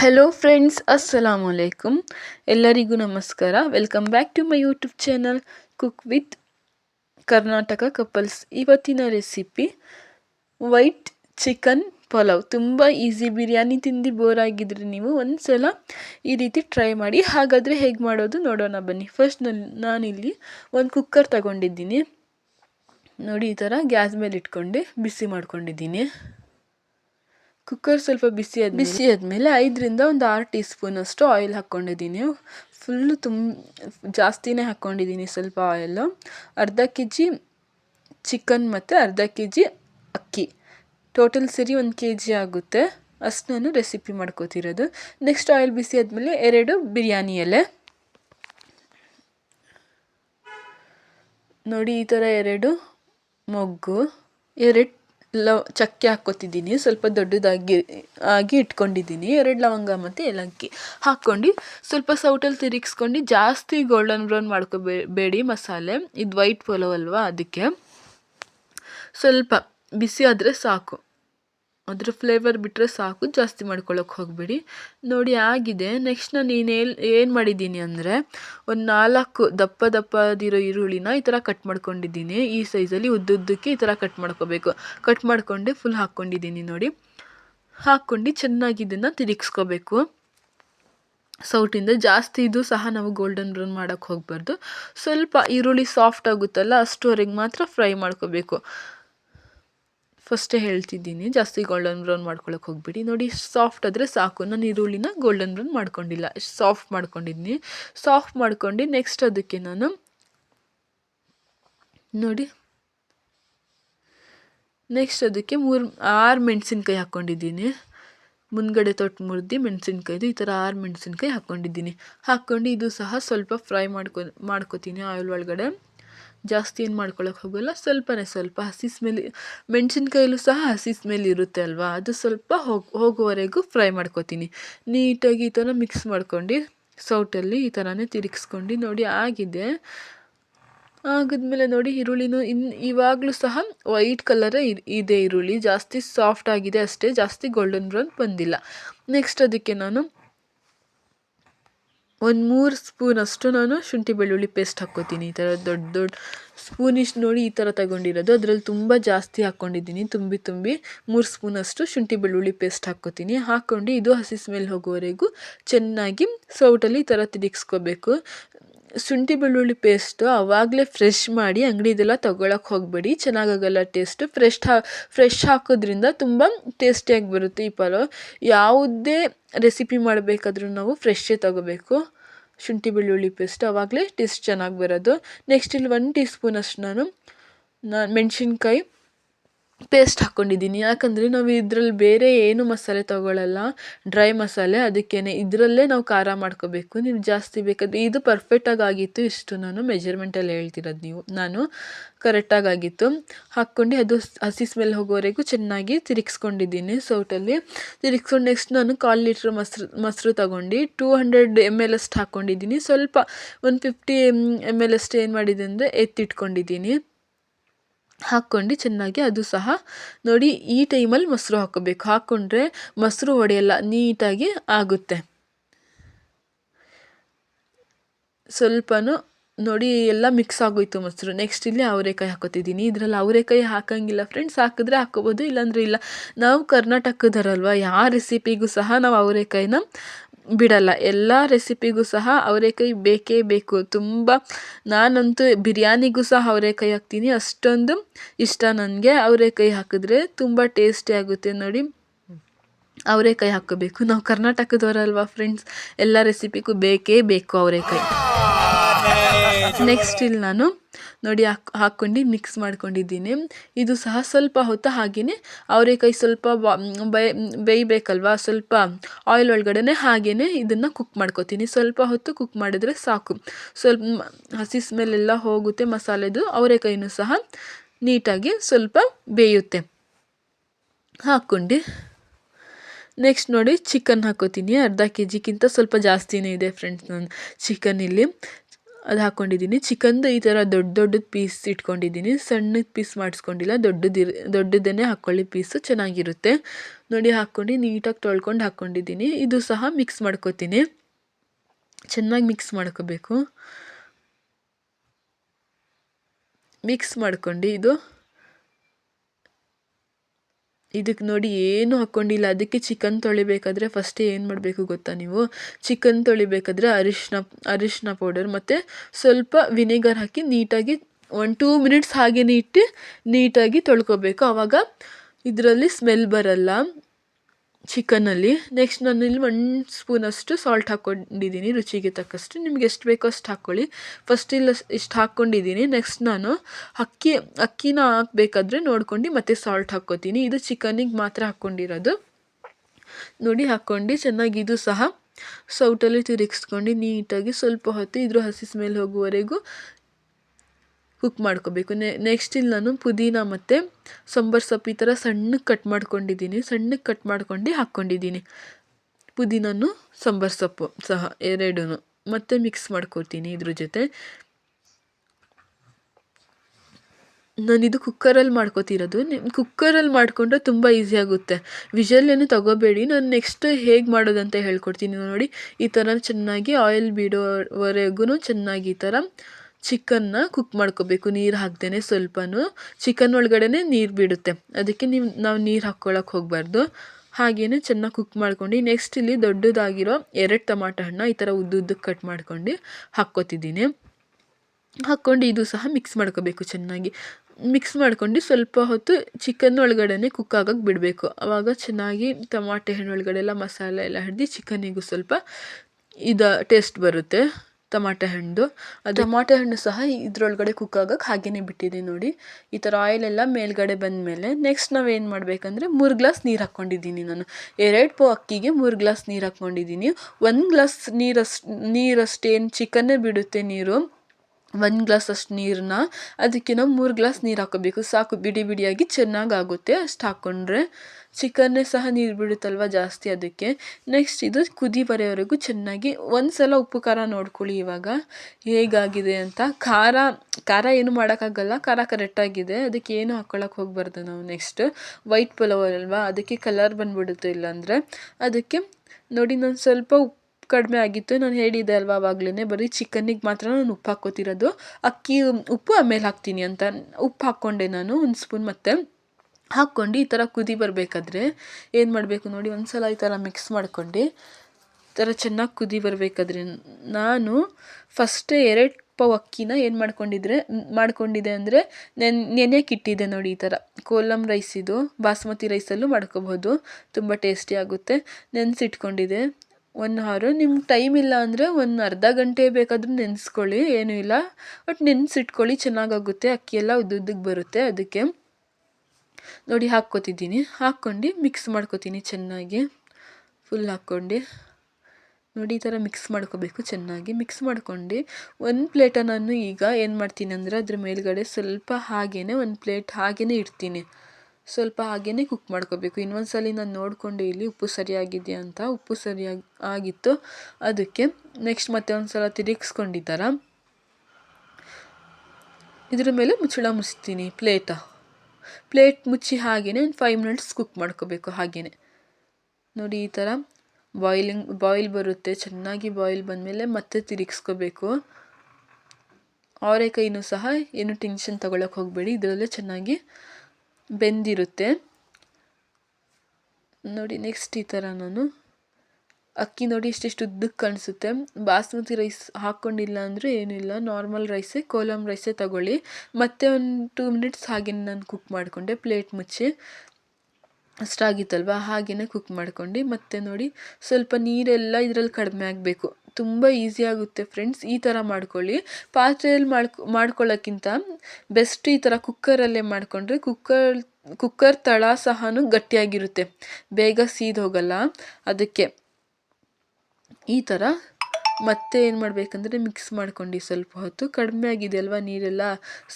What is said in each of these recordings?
Hello friends ಅಸ್ಸಲಾಮು ಅಲೈಕುಮ್ ಎಲ್ಲರಿಗೂ ನಮಸ್ಕಾರ. Welcome back to my YouTube channel cook with Karnataka couples ಇವತ್ತಿನ ರೆಸಿಪಿ ವೈಟ್ ಚಿಕನ್ ಪಲಾವ್ ತುಂಬ ಈಸಿ ಬಿರಿಯಾನಿ ತಿಂದು ಬೋರ್ ಆಗಿದ್ರೆ ನೀವು ಒಂದು ಸಲ ಈ ರೀತಿ ಟ್ರೈ ಮಾಡಿ. ಹಾಗಾದರೆ ಹೇಗೆ ಮಾಡೋದು ನೋಡೋಣ ಬನ್ನಿ. ಫಸ್ಟ್ ನಾನಿಲ್ಲಿ ಒಂದು ಕುಕ್ಕರ್ ತಗೊಂಡಿದ್ದೀನಿ. ನೋಡಿ ಈ ಥರ ಗ್ಯಾಸ್ ಮೇಲೆ ಇಟ್ಕೊಂಡೆ, ಬಿಸಿ ಮಾಡ್ಕೊಂಡಿದ್ದೀನಿ. ಕುಕ್ಕರ್ ಸ್ವಲ್ಪ ಬಿಸಿ ಆದ ಬಿಸಿ ಆದಮೇಲೆ ಐದರಿಂದ ಒಂದು ಆರು ಟೀ ಸ್ಪೂನಷ್ಟು ಆಯಿಲ್ ಹಾಕ್ಕೊಂಡಿದ್ದೀನಿ. ಫುಲ್ಲು ತುಂಬ ಜಾಸ್ತಿನೇ ಹಾಕ್ಕೊಂಡಿದ್ದೀನಿ ಸ್ವಲ್ಪ ಆಯಿಲು ಅರ್ಧ ಕೆ ಜಿ ಚಿಕನ್ ಮತ್ತು ಅರ್ಧ ಕೆ ಜಿ ಅಕ್ಕಿ. ಟೋಟಲ್ ಸೇರಿ ಒಂದು ಕೆ ಜಿ ಆಗುತ್ತೆ. ಅಷ್ಟು ನಾನು ರೆಸಿಪಿ ಮಾಡ್ಕೋತಿರೋದು. ನೆಕ್ಸ್ಟ್ ಆಯಿಲ್ ಬಿಸಿ ಆದಮೇಲೆ ಎರಡು ಬಿರಿಯಾನಿ ಎಲೆ. ನೋಡಿ ಈ ಥರ ಎರಡು ಮೊಗ್ಗು, ಎರಡು ಲವ್, ಚಕ್ಕೆ ಹಾಕ್ಕೊತಿದ್ದೀನಿ, ಸ್ವಲ್ಪ ದೊಡ್ಡದಾಗಿ, ಆಗಿ ಇಟ್ಕೊಂಡಿದ್ದೀನಿ, ಎರಡು ಲವಂಗ ಮತ್ತು ಏಲಕ್ಕಿ ಹಾಕ್ಕೊಂಡು ಸ್ವಲ್ಪ ಸೌಟಲ್ಲಿ ತಿರುಗಿಸ್ಕೊಂಡು ಜಾಸ್ತಿ ಗೋಲ್ಡನ್ ಬ್ರೌನ್ ಮಾಡ್ಕೋಬೇಡಿ ಬೇಡಿ ಮಸಾಲೆ, ಇದು ವೈಟ್ ಪಲಾವ್ ಅಲ್ವಾ ಅದಕ್ಕೆ ಸ್ವಲ್ಪ ಬಿಸಿ ಆದರೆ ಸಾಕು. ಅದ್ರ ಫ್ಲೇವರ್ ಬಿಟ್ಟರೆ ಸಾಕು, ಜಾಸ್ತಿ ಮಾಡ್ಕೊಳ್ಳೋಕೆ ಹೋಗಬೇಡಿ. ನೋಡಿ ಆಗಿದೆ ನೆಕ್ಸ್ಟ್ ನಾನು ಏನು ಏನು ಮಾಡಿದ್ದೀನಿ ಅಂದರೆ, ಒಂದು ನಾಲ್ಕು ದಪ್ಪ ದಪ್ಪದಿರೋ ಈರುಳ್ಳಿನ ಈ ಥರ ಕಟ್ ಮಾಡ್ಕೊಂಡಿದ್ದೀನಿ. ಈ ಸೈಜಲ್ಲಿ ಉದ್ದುದ್ದಕ್ಕೆ ಈ ಥರ ಕಟ್ ಮಾಡ್ಕೋಬೇಕು. ಕಟ್ ಮಾಡ್ಕೊಂಡು ಫುಲ್ ಹಾಕ್ಕೊಂಡಿದ್ದೀನಿ ನೋಡಿ. ಹಾಕ್ಕೊಂಡು ಚೆನ್ನಾಗಿ ಇದನ್ನು ತಿರುಗಿಸ್ಕೋಬೇಕು. ಸೌಟಿಂದ ಜಾಸ್ತಿ ಇದು ಸಹ ನಾವು ಗೋಲ್ಡನ್ ಬ್ರೌನ್ ಮಾಡೋಕ್ಕೆ ಹೋಗಬಾರ್ದು. ಸ್ವಲ್ಪ ಈರುಳ್ಳಿ ಸಾಫ್ಟ್ ಆಗುತ್ತಲ್ಲ, ಅಷ್ಟುವರೆಗೆ ಮಾತ್ರ ಫ್ರೈ ಮಾಡ್ಕೋಬೇಕು. ಫಸ್ಟೇ ಹೇಳ್ತಿದ್ದೀನಿ, ಜಾಸ್ತಿ ಗೋಲ್ಡನ್ ಬ್ರೌನ್ ಮಾಡ್ಕೊಳಕ್ಕೆ ಹೋಗ್ಬಿಡಿ. ನೋಡಿ ಸಾಫ್ಟ್ ಆದರೆ ಸಾಕು. ನಾನು ಈರುಳ್ಳಿನ ಗೋಲ್ಡನ್ ಬ್ರೌನ್ ಮಾಡ್ಕೊಂಡಿಲ್ಲ. ಸಾಫ್ಟ್ ಮಾಡ್ಕೊಂಡಿದ್ದೀನಿ. ಸಾಫ್ಟ್ ಮಾಡ್ಕೊಂಡು ನೆಕ್ಸ್ಟ್ ಅದಕ್ಕೆ ನಾನು ನೋಡಿ. ನೆಕ್ಸ್ಟ್ ಅದಕ್ಕೆ ಮೂರು, ಆರು ಮೆಣಸಿನ್ಕಾಯಿ ಹಾಕ್ಕೊಂಡಿದ್ದೀನಿ ಮುಂದ್ಗಡೆ ತೊಟ್ಟು ಮುರಿದು ಮೆಣಸಿನ್ಕಾಯ್ದು, ಈ ಥರ ಆರು ಮೆಣಸಿನ್ಕಾಯಿ ಹಾಕ್ಕೊಂಡಿದ್ದೀನಿ ಹಾಕ್ಕೊಂಡು ಇದು ಸಹ ಸ್ವಲ್ಪ ಫ್ರೈ ಮಾಡ್ಕೊ, ಮಾಡ್ಕೊತೀನಿ ಆಯಿಲ್ ಒಳಗಡೆ. ಜಾಸ್ತಿ ಏನು ಮಾಡ್ಕೊಳಕ್ಕೆ ಹೋಗೋಲ್ಲ. ಸ್ವಲ್ಪನೇ ಸ್ವಲ್ಪ ಹಸಿ ಸ್ಮೆಲ್ ಮೆಣಸಿನ್ಕಾಯಲ್ಲೂ ಸಹ ಹಸಿ ಸ್ಮೆಲ್ ಇರುತ್ತೆ ಅಲ್ವಾ? ಅದು ಸ್ವಲ್ಪ ಹೋಗಿ, ಹೋಗುವವರೆಗೂ ಫ್ರೈ ಮಾಡ್ಕೊತೀನಿ. ನೀಟಾಗಿ ಈ ಥರ ಮಿಕ್ಸ್ ಮಾಡ್ಕೊಂಡು ಸೌಟಲ್ಲಿ ಈ ಥರನೇ ತಿರುಗಿಸ್ಕೊಂಡು ನೋಡಿ ಆಗಿದೆ. ಆಗಿದ್ಮೇಲೆ ನೋಡಿ ಈರುಳ್ಳಿನೂ ಇನ್, ಇವಾಗಲೂ ಸಹ ವೈಟ್ ಕಲರೇ ಇದೆ ಈರುಳ್ಳಿ. ಜಾಸ್ತಿ ಸಾಫ್ಟ್ ಆಗಿದೆ ಅಷ್ಟೇ, ಜಾಸ್ತಿ ಗೋಲ್ಡನ್ ಬ್ರೌನ್ ಬಂದಿಲ್ಲ. ನೆಕ್ಸ್ಟ್ ಅದಕ್ಕೆ ನಾನು ಒಂದು ಮೂರು ಸ್ಪೂನ್ ಅಷ್ಟು ನಾನು ಶುಂಠಿ ಬೆಳ್ಳುಳ್ಳಿ ಪೇಸ್ಟ್ ಹಾಕ್ಕೋತೀನಿ. ಈ ಥರ ದೊಡ್ಡ ದೊಡ್ಡ ಸ್ಪೂನಿಷ್ಟು ನೋಡಿ ಈ ಥರ ತಗೊಂಡಿರೋದು. ಅದರಲ್ಲಿ ತುಂಬ ಜಾಸ್ತಿ ಹಾಕ್ಕೊಂಡಿದ್ದೀನಿ. ತುಂಬಿ ತುಂಬಿ ಮೂರು ಸ್ಪೂನಷ್ಟು ಶುಂಠಿ ಬೆಳ್ಳುಳ್ಳಿ ಪೇಸ್ಟ್ ಹಾಕ್ಕೋತೀನಿ. ಹಾಕ್ಕೊಂಡು ಇದು ಹಸಿ ಸ್ಮೆಲ್ ಹೋಗೋವರೆಗೂ ಚೆನ್ನಾಗಿ ಸೌಟಲ್ಲಿ ಈ ಥರ ತಿರುಗಿಸ್ಕೋಬೇಕು ಶುಂಠಿ ಬೆಳ್ಳುಳ್ಳಿ ಪೇಸ್ಟು ಆವಾಗಲೇ ಫ್ರೆಶ್ ಮಾಡಿ ಅಂಗಡಿದೆಲ್ಲ ತೊಗೊಳಕ್ಕೆ ಹೋಗಬೇಡಿ. ಚೆನ್ನಾಗಾಗಲ್ಲ ಟೇಸ್ಟು ಫ್ರೆಶ್ ಹಾ ಫ್ರೆಶ್ ಹಾಕೋದ್ರಿಂದ ತುಂಬ ಟೇಸ್ಟಿಯಾಗಿ ಬರುತ್ತೆ ಈ ಪಲಾವ್. ಯಾವುದೇ ರೆಸಿಪಿ ಮಾಡಬೇಕಾದ್ರೂ ನಾವು ಫ್ರೆಶ್ಶೇ ತೊಗೋಬೇಕು. ಶುಂಠಿ ಬೆಳ್ಳುಳ್ಳಿ ಪೇಸ್ಟ್ ಆವಾಗಲೇ ಟೇಸ್ಟ್ ಚೆನ್ನಾಗಿ ಬರೋದು. ನೆಕ್ಸ್ಟ್ ಇಲ್ಲಿ ಒನ್ ಟೀ ಸ್ಪೂನಷ್ಟು ನಾನು ನಾನು ಮೆಣಸಿನ್ಕಾಯಿ. ಪೇಸ್ಟ್ ಹಾಕ್ಕೊಂಡಿದ್ದೀನಿ ಯಾಕಂದರೆ ನಾವು ಇದರಲ್ಲಿ ಬೇರೆ ಏನು ಮಸಾಲೆ ತೊಗೊಳ್ಳಲ್ಲ ಡ್ರೈ ಮಸಾಲೆ ಅದಕ್ಕೇ ಇದರಲ್ಲೇ ನಾವು ಖಾರ ಮಾಡ್ಕೋಬೇಕು. ನೀವು ಜಾಸ್ತಿ ಬೇಕಾದರೆ ಇದು ಪರ್ಫೆಕ್ಟಾಗಿ ಆಗಿತ್ತು ಇಷ್ಟು ನಾನು ಮೆಜರ್ಮೆಂಟಲ್ಲಿ ಹೇಳ್ತಿರೋದು ನೀವು. ನಾನು ಕರೆಕ್ಟಾಗಿ ಆಗಿತ್ತು. ಹಾಕ್ಕೊಂಡು ಅದು ಹಸಿ ಸ್ಮೆಲ್ ಹೋಗೋವರೆಗೂ ಚೆನ್ನಾಗಿ ತಿರುಗಿಸ್ಕೊಂಡಿದ್ದೀನಿ ಸೌಟಲ್ಲಿ. ತಿರುಗಿಸ್ಕೊಂಡು ನೆಕ್ಸ್ಟ್ ನಾನು ಕಾಲು ಲೀಟ್ರ್ ಮೊಸರು ಮೊಸರು ತಗೊಂಡು ಟೂ ಹಂಡ್ರೆಡ್ ಎಂ ಎಲ್ ಅಷ್ಟು ಹಾಕ್ಕೊಂಡಿದ್ದೀನಿ ಸ್ವಲ್ಪ ಒಂದು ಫಿಫ್ಟಿ ಎಂ ಎಂ ಎಲ್ ಅಷ್ಟು ಏನು ಮಾಡಿದೆ ಅಂದರೆ ಎತ್ತಿಟ್ಕೊಂಡಿದ್ದೀನಿ. ಹಾಕ್ಕೊಂಡು ಚೆನ್ನಾಗಿ ಅದು ಸಹ ನೋಡಿ ಈ ಟೈಮಲ್ಲಿ ಮೊಸರು ಹಾಕ್ಕೋಬೇಕು ಹಾಕ್ಕೊಂಡ್ರೆ ಮೊಸರು ಒಡೆಯಲ್ಲ, ನೀಟಾಗಿ ಆಗುತ್ತೆ. ಸ್ವಲ್ಪನೂ ನೋಡಿ ಎಲ್ಲ ಮಿಕ್ಸ್ ಆಗೋಯ್ತು ಮೊಸರು. ನೆಕ್ಸ್ಟ್ ಇಲ್ಲಿ ಅವರೆಕಾಯಿ ಹಾಕೋತಿದ್ದೀನಿ. ಇದರಲ್ಲಿ ಅವರೆಕಾಯಿ ಹಾಕೋಂಗಿಲ್ಲ ಫ್ರೆಂಡ್ಸ್ ಹಾಕಿದ್ರೆ ಹಾಕೋಬೋದು, ಇಲ್ಲಾಂದರೆ ಇಲ್ಲ. ನಾವು ಕರ್ನಾಟಕದವರಲ್ವ ಯಾವ ರೆಸಿಪಿಗೂ ಸಹ ನಾವು ಅವರೆಕಾಯಿನ ಬಿಡಲ್ಲ. ಎಲ್ಲ ರೆಸಿಪಿಗೂ ಸಹ ಅವರೆಕಾಯಿ ಬೇಕೇ ಬೇಕು. ತುಂಬ ನಾನಂತೂ ಬಿರಿಯಾನಿಗೂ ಸಹ ಅವರೆಕಾಯಿ ಹಾಕ್ತೀನಿ. ಅಷ್ಟೊಂದು ಇಷ್ಟ ನನಗೆ. ಅವರೆಕಾಯಿ ಹಾಕಿದ್ರೆ ತುಂಬ ಟೇಸ್ಟಿ ಆಗುತ್ತೆ ನೋಡಿ. ಅವರೆಕಾಯಿ ಹಾಕಬೇಕು. ನಾವು ಕರ್ನಾಟಕದವರಲ್ವಾ ಫ್ರೆಂಡ್ಸ್ ಎಲ್ಲ ರೆಸಿಪಿಗೂ ಬೇಕೇ ಬೇಕು ಅವರೆಕಾಯಿ ನೆಕ್ಸ್ಟ್ ಇಲ್ಲಿ ನಾನು ನೋಡಿ ಹಾಕ್, ಹಾಕ್ಕೊಂಡು ಮಿಕ್ಸ್ ಮಾಡ್ಕೊಂಡಿದ್ದೀನಿ. ಇದು ಸಹ ಸ್ವಲ್ಪ ಹೊತ್ತು ಹಾಗೆಯೇ ಅವರೆಕಾಯಿ ಸ್ವಲ್ಪ ಬೇಯಬೇಕಲ್ವಾ? ಸ್ವಲ್ಪ ಆಯಿಲ್ ಒಳಗಡೆ ಹಾಗೇ ಇದನ್ನು ಕುಕ್ ಮಾಡ್ಕೊತೀನಿ. ಸ್ವಲ್ಪ ಹೊತ್ತು ಕುಕ್ ಮಾಡಿದ್ರೆ ಸಾಕು. ಸ್ವಲ್ಪ ಹಸಿ ಸ್ಮೆಲ್ಲೆಲ್ಲ ಹೋಗುತ್ತೆ ಮಸಾಲೆದು. ಅವರೆಕಾಯಿನೂ ಸಹ ನೀಟಾಗಿ ಸ್ವಲ್ಪ ಬೇಯುತ್ತೆ. ಹಾಕ್ಕೊಂಡು ನೆಕ್ಸ್ಟ್ ನೋಡಿ ಚಿಕನ್ ಹಾಕೋತೀನಿ ಅರ್ಧ ಕೆ ಜಿಗಿಂತ ಸ್ವಲ್ಪ ಜಾಸ್ತಿನೇ ಇದೆ ಫ್ರೆಂಡ್ಸ್ ನಾನು ಚಿಕನ್ ಇಲ್ಲಿ. ಅದು ಹಾಕ್ಕೊಂಡಿದ್ದೀನಿ ಚಿಕನ್ದು ಈ ಥರ ದೊಡ್ಡ ದೊಡ್ಡದು ಪೀಸ್ ಇಟ್ಕೊಂಡಿದ್ದೀನಿ. ಸಣ್ಣದು ಪೀಸ್ ಮಾಡಿಸ್ಕೊಂಡಿಲ್ಲ ದೊಡ್ಡದಿರ ದೊಡ್ಡದನ್ನೇ ಹಾಕ್ಕೊಳ್ಳಿ ಪೀಸು, ಚೆನ್ನಾಗಿರುತ್ತೆ. ನೋಡಿ, ಹಾಕ್ಕೊಂಡು ನೀಟಾಗಿ ತೊಳ್ಕೊಂಡು ಹಾಕ್ಕೊಂಡಿದ್ದೀನಿ ಇದು ಸಹ ಮಿಕ್ಸ್ ಮಾಡ್ಕೊತೀನಿ. ಚೆನ್ನಾಗಿ ಮಿಕ್ಸ್ ಮಾಡ್ಕೋಬೇಕು. ಮಿಕ್ಸ್ ಮಾಡ್ಕೊಂಡು ಇದು ಇದಕ್ಕೆ ನೋಡಿ ಏನು ಹಾಕ್ಕೊಂಡಿಲ್ಲ ಅದಕ್ಕೆ ಚಿಕನ್ ತೊಳಿಬೇಕಾದ್ರೆ ಫಸ್ಟ್ ಏನು ಮಾಡಬೇಕು ಗೊತ್ತಾ ನೀವು? ಚಿಕನ್ ತೊಳಿಬೇಕಾದ್ರೆ ಅರಿಶಿನ ಅರಿಶಿನ ಪೌಡರ್ ಮತ್ತು ಸ್ವಲ್ಪ ವಿನೆಗರ್ ಹಾಕಿ ನೀಟಾಗಿ ಒನ್ ಟೂ ಮಿನಿಟ್ಸ್ ಹಾಗೆಯೇ ಇಟ್ಟು ನೀಟಾಗಿ ತೊಳ್ಕೊಬೇಕು. ಆವಾಗ ಇದರಲ್ಲಿ ಸ್ಮೆಲ್ ಬರಲ್ಲ. ಚಿಕನಲ್ಲಿ. ನೆಕ್ಸ್ಟ್ ನಾನು ಇಲ್ಲಿ ಒನ್ ಸ್ಪೂನಷ್ಟು ಸಾಲ್ಟ್ ಹಾಕ್ಕೊಂಡಿದ್ದೀನಿ. ರುಚಿಗೆ ತಕ್ಕಷ್ಟು. ನಿಮ್ಗೆ ಎಷ್ಟು ಬೇಕೋ ಅಷ್ಟು ಹಾಕ್ಕೊಳ್ಳಿ ಫಸ್ಟ್ ಇಲ್ಲ ಇಷ್ಟು ಹಾಕ್ಕೊಂಡಿದ್ದೀನಿ. ನೆಕ್ಸ್ಟ್ ನಾನು ಅಕ್ಕಿ, ಅಕ್ಕಿನ ಹಾಕ್ಬೇಕಾದ್ರೆ ನೋಡ್ಕೊಂಡು ಮತ್ತೆ ಸಾಲ್ಟ್ ಹಾಕ್ಕೋತೀನಿ. ಇದು ಚಿಕನಿಗೆ ಮಾತ್ರ ಹಾಕ್ಕೊಂಡಿರೋದು. ನೋಡಿ, ಹಾಕ್ಕೊಂಡು ಚೆನ್ನಾಗಿ ಇದು ಸಹ ಸೌಟಲ್ಲಿ ತಿರುಗಿಸ್ಕೊಂಡು ನೀಟಾಗಿ ಸ್ವಲ್ಪ ಹೊತ್ತು ಇದ್ರ ಹಸಿ ಸ್ಮೆಲ್ ಹೋಗುವವರೆಗೂ ಕುಕ್ ಮಾಡ್ಕೋಬೇಕು. ನೆಕ್ಸ್ಟ್ ಇಲ್ಲಿ ನಾನು ಪುದೀನ ಮತ್ತು ಸಾಂಬಾರು ಸೊಪ್ಪು ಈ ಥರ ಸಣ್ಣಕ್ಕೆ ಕಟ್ ಮಾಡ್ಕೊಂಡಿದ್ದೀನಿ. ಸಣ್ಣಕ್ಕೆ ಕಟ್ ಮಾಡ್ಕೊಂಡು ಹಾಕ್ಕೊಂಡಿದ್ದೀನಿ. ಪುದೀನನು ಸಾಂಬಾರು ಸೊಪ್ಪು ಸಹ ಎರಡೂ ಮತ್ತೆ ಮಿಕ್ಸ್ ಮಾಡ್ಕೊತೀನಿ ಇದ್ರ ಜೊತೆ. ನಾನಿದು ಕುಕ್ಕರಲ್ಲಿ ಮಾಡ್ಕೋತಿರೋದು. ನಿಮ್ಮ ಕುಕ್ಕರಲ್ಲಿ ಮಾಡಿಕೊಂಡ್ರೆ ತುಂಬ ಈಸಿ ಆಗುತ್ತೆ. ವಿಷಲ್ ಏನು ತಗೋಬೇಡಿ. ನಾನು ನೆಕ್ಸ್ಟ್ ಹೇಗೆ ಮಾಡೋದಂತ ಹೇಳ್ಕೊಡ್ತೀನಿ ನೋಡಿ. ಈ ಥರ ಚೆನ್ನಾಗಿ ಆಯಿಲ್ ಬಿಡೋವರೆಗೂ ಚೆನ್ನಾಗಿ ಈ ಥರ ಚಿಕನ್ನ ಕುಕ್ ಮಾಡ್ಕೋಬೇಕು. ನೀರು ಹಾಕ್ದೇ ಸ್ವಲ್ಪನೂ. ಚಿಕನ್ ಒಳಗಡೆನೇ ನೀರು ಬಿಡುತ್ತೆ. ಅದಕ್ಕೆ ನೀವು, ನಾವು ನೀರು ಹಾಕ್ಕೊಳಕ್ಕೆ ಹೋಗಬಾರ್ದು. ಹಾಗೆಯೇ ಚೆನ್ನಾಗಿ ಕುಕ್ ಮಾಡ್ಕೊಂಡು ನೆಕ್ಸ್ಟ್ ಇಲ್ಲಿ ದೊಡ್ಡದಾಗಿರೋ ಎರಡು ಟೊಮಾಟೊ ಹಣ್ಣು, ಈ ಥರ ಉದ್ದುದ್ದಕ್ಕೆ ಕಟ್ ಮಾಡ್ಕೊಂಡು ಹಾಕ್ಕೋತಿದ್ದೀನಿ. ಹಾಕ್ಕೊಂಡು ಇದು ಸಹ ಮಿಕ್ಸ್ ಮಾಡ್ಕೋಬೇಕು ಚೆನ್ನಾಗಿ. ಮಿಕ್ಸ್ ಮಾಡ್ಕೊಂಡು ಸ್ವಲ್ಪ ಹೊತ್ತು ಚಿಕನ್ ಒಳಗಡೆನೆ ಕುಕ್ ಆಗೋಕ್ಕೆ ಬಿಡಬೇಕು. ಆವಾಗ ಚೆನ್ನಾಗಿ ಟಮಾಟೆ ಹಣ್ಣು ಒಳಗಡೆ ಎಲ್ಲ ಮಸಾಲೆ ಎಲ್ಲ ಹಿಡ್ದು ಚಿಕನಿಗೂ ಸ್ವಲ್ಪ ಇದು ಟೇಸ್ಟ್ ಬರುತ್ತೆ. ಟಮಾಟೆ ಹಣ್ಣು. ಅದು ಟಮಾಟೆ ಹಣ್ಣು ಸಹ ಇದ್ರೊಳಗಡೆ ಕುಕ್ ಆಗಕ್ಕೆ ಹಾಗೇ ಬಿಟ್ಟಿದೆ ನೋಡಿ. ಈ ಥರ ಆಯಿಲೆಲ್ಲ ಮೇಲ್ಗಡೆ ಬಂದಮೇಲೆ ನೆಕ್ಸ್ಟ್ ನಾವು ಏನು ಮಾಡಬೇಕಂದ್ರೆ ಮೂರು ಗ್ಲಾಸ್ ನೀರು ಹಾಕ್ಕೊಂಡಿದ್ದೀನಿ ನಾನು. ಎರಡು ಪೋ ಅಕ್ಕಿಗೆ ಮೂರು ಗ್ಲಾಸ್ ನೀರು ಹಾಕ್ಕೊಂಡಿದ್ದೀನಿ. ಒಂದು ಗ್ಲಾಸ್ ನೀರಷ್ಟು ನೀರಷ್ಟೇನು ಚಿಕನ್ನೇ ಬಿಡುತ್ತೆ ನೀರು. ಒಂದು ಗ್ಲಾಸ್ ಅಷ್ಟು ನೀರನ್ನ ಅದಕ್ಕೆ ನಾವು ಮೂರು ಗ್ಲಾಸ್ ನೀರು ಹಾಕೋಬೇಕು. ಸಾಕು, ಬಿಡಿ, ಬಿಡಿಯಾಗಿ ಚೆನ್ನಾಗಿ ಆಗುತ್ತೆ ಅಷ್ಟು ಹಾಕ್ಕೊಂಡ್ರೆ ಚಿಕನ್ನೇ ಸಹ ನೀರು ಬಿಡುತ್ತಲ್ವ ಜಾಸ್ತಿ ಅದಕ್ಕೆ. ನೆಕ್ಸ್ಟ್ ಇದು ಕುದಿ ಬರೋವರೆಗೂ ಚೆನ್ನಾಗಿ ಒಂದು ಸಲ ಉಪ್ಪು ಖಾರ ನೋಡ್ಕೊಳ್ಳಿ ಇವಾಗ. ಹೇಗಾಗಿದೆ ಅಂತ. ಖಾರ ಖಾರ ಏನು ಮಾಡೋಕ್ಕಾಗಲ್ಲ, ಖಾರ ಕರೆಕ್ಟಾಗಿದೆ ಅದಕ್ಕೆ ಏನು ಹಾಕ್ಕೊಳಕ್ಕೆ ಹೋಗ್ಬಾರ್ದು ನಾವು ನೆಕ್ಸ್ಟ್ ವೈಟ್ ಪಲಾವ್ ಅಲ್ವಾ? ಅದಕ್ಕೆ ಕಲರ್ ಬಂದುಬಿಡುತ್ತೆ ಇಲ್ಲಾಂದರೆ. ಅದಕ್ಕೆ ನೋಡಿ ನಾನು ಸ್ವಲ್ಪ ಉಪ್ಪು ಕಡಿಮೆ ಆಗಿತ್ತು. ನಾನು ಹೇಳಿದ್ದೆ ಅಲ್ವಾ ಆವಾಗಲೇ ಬರೀ ಚಿಕನ್ನಿಗೆ ಮಾತ್ರ ನಾನು ಉಪ್ಪು ಹಾಕ್ಕೋತಿರೋದು. ಅಕ್ಕಿ, ಉಪ್ಪು ಆಮೇಲೆ ಹಾಕ್ತೀನಿ ಅಂತ ಉಪ್ಪು ಹಾಕ್ಕೊಂಡೆ ನಾನು ಒಂದು ಸ್ಪೂನ್ ಮತ್ತು. ಹಾಕ್ಕೊಂಡು ಈ ಥರ ಕುದಿ ಬರಬೇಕಾದ್ರೆ ಏನು ಮಾಡಬೇಕು ನೋಡಿ ಒಂದು ಸಲ ಈ ಥರ ಮಿಕ್ಸ್ ಮಾಡ್ಕೊಂಡು. ಈ ಥರ ಚೆನ್ನಾಗಿ ಕುದಿ ಬರಬೇಕಾದ್ರೆ ನಾನು ಫಸ್ಟ್ ಎರಡು ಪಾವ್ ಅಕ್ಕಿನ ಏನು ಮಾಡ್ಕೊಂಡಿದ್ರೆ, ಮಾಡ್ಕೊಂಡಿದೆ ಅಂದರೆ ನೆನ್ ನೆನೆಯಕ್ಕೆ ಇಟ್ಟಿದ್ದೆ ನೋಡಿ ಈ ಥರ ಕೋಲಮ್ ರೈಸ್ ಇದು, ಬಾಸ್ಮತಿ ರೈಸಲ್ಲೂ ಮಾಡ್ಕೋಬೋದು ತುಂಬ ಟೇಸ್ಟಿ ಆಗುತ್ತೆ. ನೆನೆಸಿಟ್ಕೊಂಡಿದ್ದೆ ಒನ್ ಹಾರು ನಿಮ್ಗೆ ಟೈಮ್ ಇಲ್ಲ ಅಂದರೆ ಒಂದು ಅರ್ಧ ಗಂಟೆ ಬೇಕಾದರೂ ನೆನೆಸ್ಕೊಳ್ಳಿ, ಏನೂ ಇಲ್ಲ. ಬಟ್ ನೆನೆಸಿಟ್ಕೊಳ್ಳಿ, ಚೆನ್ನಾಗಾಗುತ್ತೆ. ಅಕ್ಕಿ ಎಲ್ಲ ಉದ್ದುದ್ದಕ್ಕೆ ಬರುತ್ತೆ ಅದಕ್ಕೆ. ನೋಡಿ, ಹಾಕ್ಕೊತಿದ್ದೀನಿ. ಹಾಕ್ಕೊಂಡು ಮಿಕ್ಸ್ ಮಾಡ್ಕೊತೀನಿ ಚೆನ್ನಾಗಿ. ಫುಲ್ ಹಾಕ್ಕೊಂಡು. ನೋಡಿ, ಈ ಥರ ಮಿಕ್ಸ್ ಮಾಡ್ಕೋಬೇಕು ಚೆನ್ನಾಗಿ. ಮಿಕ್ಸ್ ಮಾಡ್ಕೊಂಡು ಒಂದು ಪ್ಲೇಟ ನಾನು ಈಗ ಏನು ಮಾಡ್ತೀನಿ ಅಂದರೆ ಅದ್ರ ಮೇಲ್ಗಡೆ ಸ್ವಲ್ಪ ಹಾಗೇ ಒಂದು ಪ್ಲೇಟ್ ಹಾಗೇ ಇಡ್ತೀನಿ. ಸ್ವಲ್ಪ ಹಾಗೇ ಕುಕ್ ಮಾಡ್ಕೋಬೇಕು. ಇನ್ನೊಂದು ಸಲ ನಾನು ನೋಡಿಕೊಂಡು ಇಲ್ಲಿ ಉಪ್ಪು ಸರಿಯಾಗಿದೆಯಾ ಅಂತ, ಉಪ್ಪು ಸರಿಯಾಗಿ, ಆಗಿತ್ತು. ಅದಕ್ಕೆ ನೆಕ್ಸ್ಟ್ ಮತ್ತೆ ಒಂದು ಸಲ ತಿರುಗಿಸ್ಕೊಂಡಿದ್ದಾರ? ಇದ್ರ ಮೇಲೆ ಮುಚ್ಚಳ ಮುಚ್ತೀನಿ ಪ್ಲೇಟ ಪ್ಲೇಟ್ ಮುಚ್ಚಿ ಹಾಗೇ ಒಂದು ಫೈವ್ ಮಿನಿಟ್ಸ್ ಕುಕ್ ಮಾಡ್ಕೋಬೇಕು ಹಾಗೇ ನೋಡಿ ಈ ಥರ ಬಾಯ್ಲಿಂಗ್ ಬಾಯ್ಲ್ ಬರುತ್ತೆ. ಚೆನ್ನಾಗಿ ಬಾಯ್ಲ್ ಬಂದಮೇಲೆ ಮತ್ತೆ ತಿರುಗಿಸ್ಕೋಬೇಕು. ಅವರೆಕಾಯಿನೂ ಸಹ ಏನು ಟೆನ್ಷನ್ ತೊಗೊಳಕ್ಕೆ ಹೋಗಬೇಡಿ. ಇದರಲ್ಲೇ ಚೆನ್ನಾಗಿ ಬೆಂದಿರುತ್ತೆ. ನೋಡಿ ನೆಕ್ಸ್ಟ್ ಈ ಥರ ನಾನು. ಅಕ್ಕಿ ನೋಡಿ ಇಷ್ಟಿಷ್ಟು ಉದ್ದಕ್ಕೆ ಕಾಣಿಸುತ್ತೆ ಬಾಸ್ಮತಿ ರೈಸ್ ಹಾಕ್ಕೊಂಡಿಲ್ಲ ಅಂದರೆ ಏನಿಲ್ಲ. ನಾರ್ಮಲ್ ರೈಸೇ ಕೋಲಮ್ ರೈಸೇ ತಗೊಳ್ಳಿ. ಮತ್ತೆ ಒಂದು ಟೂ ಮಿನಿಟ್ಸ್ ಹಾಗೇ ನಾನು ಕುಕ್ ಮಾಡಿಕೊಂಡೆ. ಪ್ಲೇಟ್ ಮುಚ್ಚಿ. ಅಷ್ಟಾಗಿತ್ತಲ್ವ? ಹಾಗೆಯೇ ಕುಕ್ ಮಾಡ್ಕೊಂಡು. ಮತ್ತೆ ನೋಡಿ, ಸ್ವಲ್ಪ ನೀರೆಲ್ಲ ಇದರಲ್ಲಿ ಕಡಿಮೆ ಆಗಬೇಕು. ತುಂಬ ಈಸಿ ಆಗುತ್ತೆ ಫ್ರೆಂಡ್ಸ್ ಈ ಥರ ಮಾಡ್ಕೊಳ್ಳಿ. ಪಾತ್ರೆಯಲ್ಲಿ ಮಾಡ್ಕೊ, ಮಾಡ್ಕೊಳ್ಳೋಕ್ಕಿಂತ ಬೆಸ್ಟ್ ಈ ಥರ ಕುಕ್ಕರಲ್ಲೇ ಮಾಡಿಕೊಂಡ್ರೆ ಕುಕ್ಕರ್ ಕುಕ್ಕರ್ ತಳ ಸಹ ಗಟ್ಟಿಯಾಗಿರುತ್ತೆ. ಬೇಗ ಸೀದೋಗಲ್ಲ. ಅದಕ್ಕೆ ಈ ಥರ ಮತ್ತೆ ಏನು ಮಾಡಬೇಕಂದ್ರೆ ಮಿಕ್ಸ್ ಮಾಡ್ಕೊಂಡು ಸ್ವಲ್ಪ ಹೊತ್ತು. ಕಡಿಮೆ ಆಗಿದೆ ಅಲ್ವಾ ನೀರೆಲ್ಲ?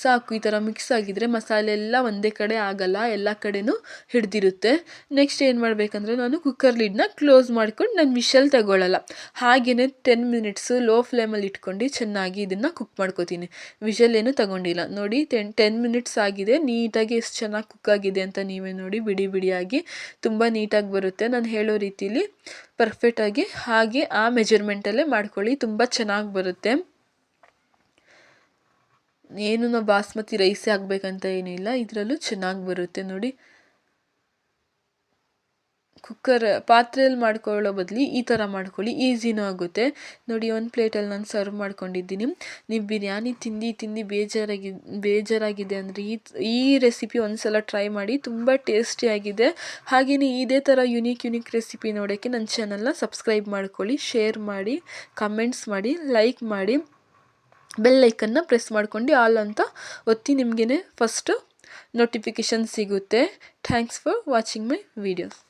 ಸಾಕು, ಈ ಥರ ಮಿಕ್ಸ್ ಆಗಿದ್ರೆ ಮಸಾಲೆ ಎಲ್ಲ ಒಂದೇ ಕಡೆ ಆಗಲ್ಲ, ಎಲ್ಲ ಕಡೆನೂ ಹಿಡ್ದಿರುತ್ತೆ. ನೆಕ್ಸ್ಟ್ ಏನು ಮಾಡಬೇಕಂದ್ರೆ ನಾನು ಕುಕ್ಕರ್ ಲಿಡ್ನ ಕ್ಲೋಸ್ ಮಾಡ್ಕೊಂಡು ನಾನು ವಿಷಲ್ ತಗೊಳ್ಳಲ್ಲ ಹಾಗೆಯೇ ಟೆನ್ ಮಿನಿಟ್ಸು ಲೋ ಫ್ಲೇಮಲ್ಲಿ ಇಟ್ಕೊಂಡು ಚೆನ್ನಾಗಿ ಇದನ್ನು ಕುಕ್ ಮಾಡ್ಕೋತೀನಿ. ವಿಷಲ್ ಏನು ತಗೊಂಡಿಲ್ಲ. ನೋಡಿ ಟೆನ್ ಟೆನ್ ಮಿನಿಟ್ಸ್ ಆಗಿದೆ. ನೀಟಾಗಿ ಎಷ್ಟು ಚೆನ್ನಾಗಿ ಕುಕ್ ಆಗಿದೆ ಅಂತ ನೀವೇ ನೋಡಿ, ಬಿಡಿ ಬಿಡಿಯಾಗಿ ತುಂಬ ನೀಟಾಗಿ ಬರುತ್ತೆ. ನಾನು ಹೇಳೋ ರೀತಿಲಿ ಪರ್ಫೆಕ್ಟಾಗಿ ಹಾಗೆ ಆ ಮೆಜರ್ಮೆಂಟಲ್ಲೇ ಮಾಡ್ಕೊಳ್ಳಿ ತುಂಬ ಚೆನ್ನಾಗಿ ಬರುತ್ತೆ. ಏನು ನಾವು ಬಾಸ್ಮತಿ ರೈಸೇ ಆಗಬೇಕಂತ ಏನಿಲ್ಲ ಇದರಲ್ಲೂ ಚೆನ್ನಾಗಿ ಬರುತ್ತೆ ನೋಡಿ. ಕುಕ್ಕರ್ ಪಾತ್ರೆಯಲ್ಲಿ ಮಾಡ್ಕೊಳ್ಳೋ ಬದಲು ಈ ಥರ ಮಾಡ್ಕೊಳ್ಳಿ, ಈಸಿನೂ ಆಗುತ್ತೆ. ನೋಡಿ, ಒಂದು ಪ್ಲೇಟಲ್ಲಿ ನಾನು ಸರ್ವ್ ಮಾಡ್ಕೊಂಡಿದ್ದೀನಿ. ನೀವು ಬಿರಿಯಾನಿ ತಿಂದು ತಿಂದು ಬೇಜಾರಾಗಿ, ಬೇಜಾರಾಗಿದೆ ಅಂದರೆ ಈ ಈ ರೆಸಿಪಿ ಒಂದು ಸಲ ಟ್ರೈ ಮಾಡಿ, ತುಂಬ ಟೇಸ್ಟಿಯಾಗಿದೆ ಹಾಗೆಯೇ ಇದೇ ಥರ ಯುನೀಕ್ ಯುನೀಕ್ ರೆಸಿಪಿ ನೋಡೋಕ್ಕೆ ನನ್ನ ಚಾನಲ್ನ ಸಬ್ಸ್ಕ್ರೈಬ್ ಮಾಡ್ಕೊಳ್ಳಿ, ಶೇರ್ ಮಾಡಿ, ಕಮೆಂಟ್ಸ್ ಮಾಡಿ, ಲೈಕ್ ಮಾಡಿ, ಬೆಲ್ ಲೈಕನ್ನು ಪ್ರೆಸ್ ಮಾಡ್ಕೊಂಡು ಆಲ್ ಅಂತ ಒತ್ತಿ ನಿಮಗೇ ಫಸ್ಟು ನೋಟಿಫಿಕೇಷನ್ ಸಿಗುತ್ತೆ. Thanks for watching my videos.